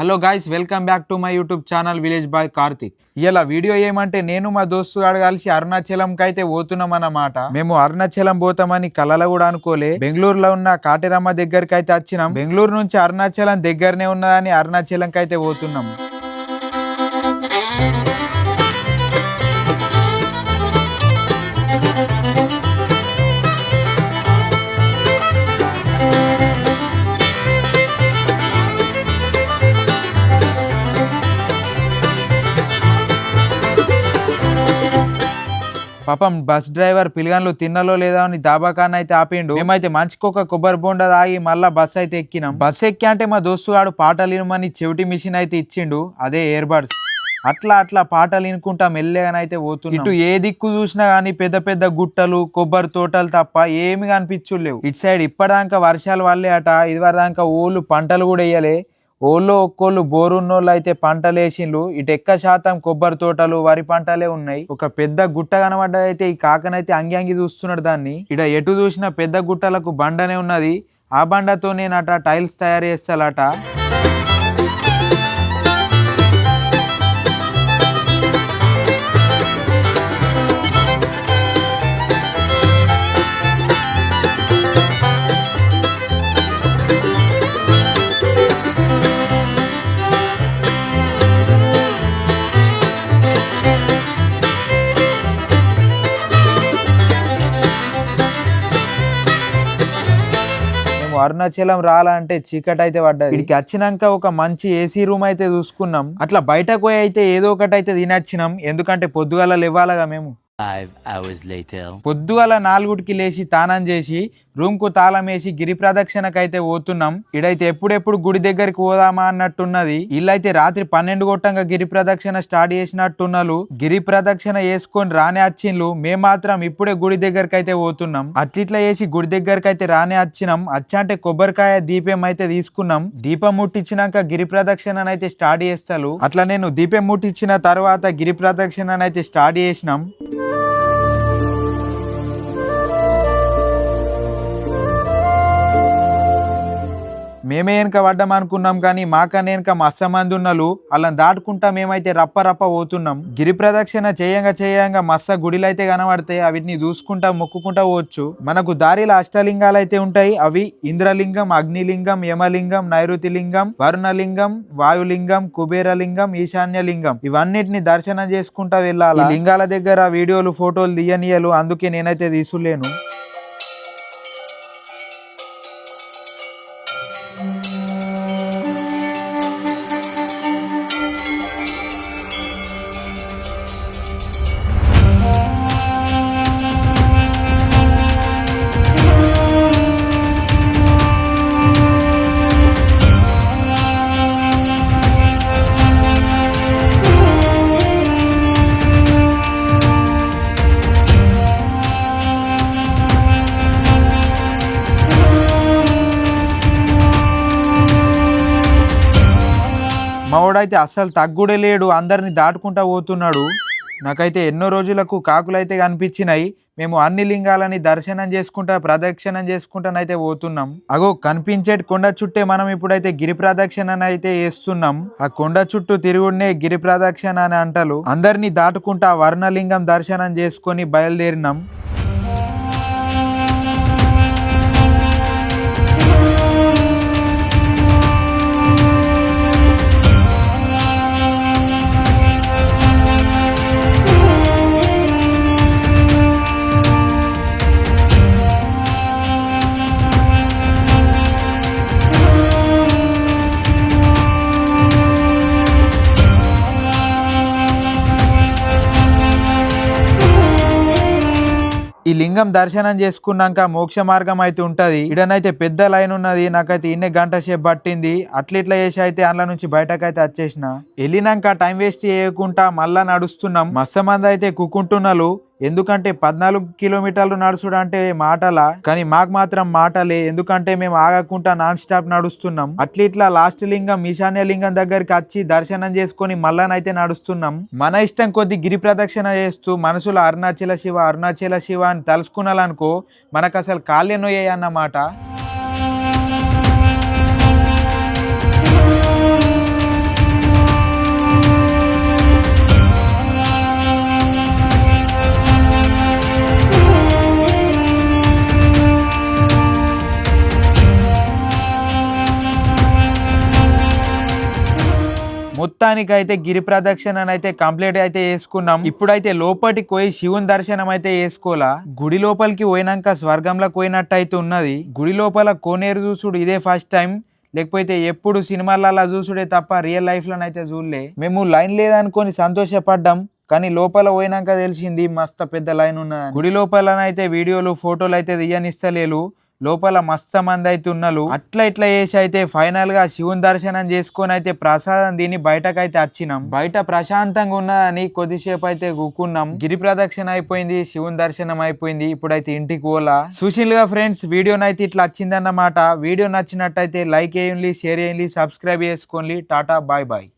Hello guys welcome back to my YouTube channel village boy Karthik. ఇలా video ఏమంటే నేను మా దోస్తు కలిసి అరుణాచలం అయితే పోతున్నాం అన్నమాట మేము అరుణాచలం పోతామని కలలు కూడా అనుకోలే. బెంగళూరులో ఉన్న కాటేరమ్మ దగ్గరికి అయితే వచ్చినాం. బెంగళూరు నుంచి అరుణాచలం దగ్గరనే ఉన్నదని అరుణాచలంకి అయితే పోతున్నాం. పాపం బస్ డ్రైవర్ పిల్లగాన్లు తిన్నలో లేదా అని దాబాకాన్ అయితే ఆపిండు. మేమైతే మంచికొక కొబ్బరి బొండ తాగి మళ్ళా బస్ అయితే ఎక్కినాం. బస్ ఎక్కి అంటే మా దోస్తు గాడు పాటలు వినమని చెవిటి మిషన్ అయితే ఇచ్చిండు. అదే ఇయర్ బడ్స్ అట్లా అట్లా పాటలు వినుకుంటా మెల్లగానైతే పోతుంది ఇటు ఏ దిక్కు చూసినా గానీ పెద్ద పెద్ద గుట్టలు కొబ్బరి తోటలు తప్ప ఏమి కనిపించులేవు ఇటు సైడ్ ఇప్పటిదాకా వర్షాలు వల్లే అట ఇది వరదాకా పంటలు కూడా వేయలే. ఓళ్ళు ఒక్కోళ్ళు బోరున్నోళ్ళు అయితే పంటలేసిండ్రు ఇటు ఎక్క శాతం కొబ్బరి తోటలు వరి పంటలే ఉన్నాయి. ఒక పెద్ద గుట్ట కనబడ్డదైతే ఈ కాకనైతే అంగి అంగి చూస్తున్నాడు దాన్ని. ఇడ ఎటు చూసినా పెద్ద గుట్టలకు బండనే ఉన్నది. ఆ బండతో నేనట టైల్స్ తయారు చేస్తాలట. అరుణాచలం రాలంటే చీకటి అయితే పడ్డది. ఇక్కడికి వచ్చినాక ఒక మంచి ఏసీ రూమ్ అయితే చూసుకున్నాం. అట్లా బయటకు పోయి అయితే ఏదో ఒకటి అయితే తినొచ్చినాం. ఎందుకంటే పొద్దుగాల లేవాలగా మేము. Five hours నాలుగుటికి లేచి తానం చేసి రూమ్కు తాళం వేసి గిరి ప్రదక్షిణకైతే పోతున్నాం. ఇడైతే ఎప్పుడెప్పుడు గుడి దగ్గరికి పోదామా అన్నట్టున్నది. ఇల్లైతే రాత్రి పన్నెండు గొట్టంగా గిరి ప్రదక్షిణ స్టార్ట్ చేసినట్టున్నారు గిరి ప్రదక్షిణ వేసుకొని రానే వచ్చిండ్లు మేము మాత్రం ఇప్పుడే గుడి దగ్గరికి అయితే పోతున్నాం. అట్లిట్లా వేసి గుడి దగ్గరికి అయితే రానే వచ్చినాం అచ్చంటే కొబ్బరికాయ దీపం అయితే తీసుకున్నాం. దీపం ముట్టించినాక గిరి ప్రదక్షిణ అయితే స్టార్ట్ చేస్తారు అట్లా నేను దీపం ముట్టించిన తర్వాత గిరి ప్రదక్షిణ అయితే స్టార్ట్ చేసినాం. మేమే వెనక పడ్డాం అనుకున్నాం కానీ మాకనే వెనక మస్త మంది ఉన్నలు. అలా దాటుకుంటా మేమైతే రప్ప రప్ప పోతున్నాం. గిరి ప్రదక్షిణ చేయంగా చేయంగా మస్త గుడిలు అయితే కనబడతాయి. అవిటిని చూసుకుంటా మొక్కుకుంటా పోవచ్చు. మనకు దారిలో అష్టలింగాలు అయితే ఉంటాయి. అవి ఇంద్రలింగం అగ్నిలింగం యమలింగం నైరుతి లింగం వరుణలింగం వాయులింగం కుబేరలింగం ఈశాన్యలింగం. ఇవన్నిటిని దర్శనం చేసుకుంటా వెళ్ళాలి? లింగాల దగ్గర వీడియోలు ఫోటోలు తీయనీయలు. అందుకే నేనైతే తీసులేను. మావాడైతే అస్సలు తగ్గుడే లేడు అందరిని దాటుకుంటా పోతున్నాడు. నాకైతే ఎన్నో రోజులకు కాకులైతే కనిపించినాయి. మేము అన్ని లింగాలని దర్శనం చేసుకుంటా ప్రదక్షిణం చేసుకుంటానైతే పోతున్నాం. అగో కనిపించే కొండ చుట్టే మనం ఇప్పుడైతే గిరి ప్రదక్షిణ అయితే చేస్తున్నాం ఆ కొండ చుట్టూ తిరుగుడినే గిరి ప్రదక్షిణ అని అంటారు అందరినీ దాటుకుంటా వర్ణలింగం దర్శనం చేసుకొని బయలుదేరినాం. ఈ లింగం దర్శనం చేసుకున్నాక మోక్ష మార్గం అయితే ఉంటది. ఇడనైతే పెద్ద లైన్ ఉన్నది. నాకైతే ఇన్నే గంట సేపు పట్టింది. అట్లిట్లా చేసి అయితే అందులో నుంచి బయటకైతే వచ్చేసిన. వెళ్ళినాక టైం వేస్ట్ చేయకుండా మళ్ళా నడుస్తున్నాం. మస్త మంది అయితే కుక్కుంటున్నారు ఎందుకంటే పద్నాలుగు కిలోమీటర్లు నడుచుడు అంటే మాటలా? కానీ మాకు మాత్రం మాటలే. ఎందుకంటే మేము ఆగకుండా నాన్ స్టాప్ నడుస్తున్నాం. అట్లిట్లా లాస్ట్ లింగం ఈశాన్య లింగం దగ్గరికి వచ్చి దర్శనం చేసుకొని మళ్ళానైతే నడుస్తున్నాం. మన ఇష్టం కొద్ది గిరి ప్రదక్షిణ చేస్తూ మనసులో అరుణాచల శివ అరుణాచల శివ అని తలుసుకున్నాలనుకో మనకు అసలు కాళ్ళే నొయ్యాయి అన్నమాట మొత్తానికి అయితే గిరి ప్రదక్షిణ అయితే కంప్లీట్ అయితే చేసుకున్నాం ఇప్పుడైతే లోపలికి పోయి శివుని దర్శనం అయితే చేసుకోలా గుడి లోపలికి పోయినాక స్వర్గంలోకి పోయినట్టు అయితే ఉన్నది. గుడి లోపల కోనేరు చూసుడు ఇదే ఫస్ట్ టైం లేకపోతే ఎప్పుడు సినిమాలలో చూసుడే తప్ప రియల్ లైఫ్ లోనైతే చూడలే. మేము లైన్ లేదనుకొని సంతోషపడ్డాం. కానీ లోపల పోయినాక తెలిసింది మస్తు పెద్ద లైన్ ఉన్నది గుడి లోపలనైతే వీడియోలు ఫోటోలు అయితే తీయనిస్తలేరు. లోపల మస్తు మంది అయితే ఉన్నారు. అట్లా ఇట్లా చేసి అయితే ఫైనల్గా శివుని దర్శనం చేసుకొని అయితే ప్రసాదం తిని బయటకైతే వచ్చినాం. బయట ప్రశాంతంగా ఉన్నదని కొద్దిసేపు అయితే కూకున్నాం గిరి ప్రదక్షిణ అయిపోయింది శివుని దర్శనం అయిపోయింది. ఇప్పుడైతే ఇంటికి పోలా. సుశీల్గా ఫ్రెండ్స్ వీడియోనైతే ఇట్లా వచ్చిందన్నమాట. వీడియో నచ్చినట్టయితే లైక్ చేయండి షేర్ చేయండి సబ్స్క్రైబ్ చేసుకోండి. Tata bye bye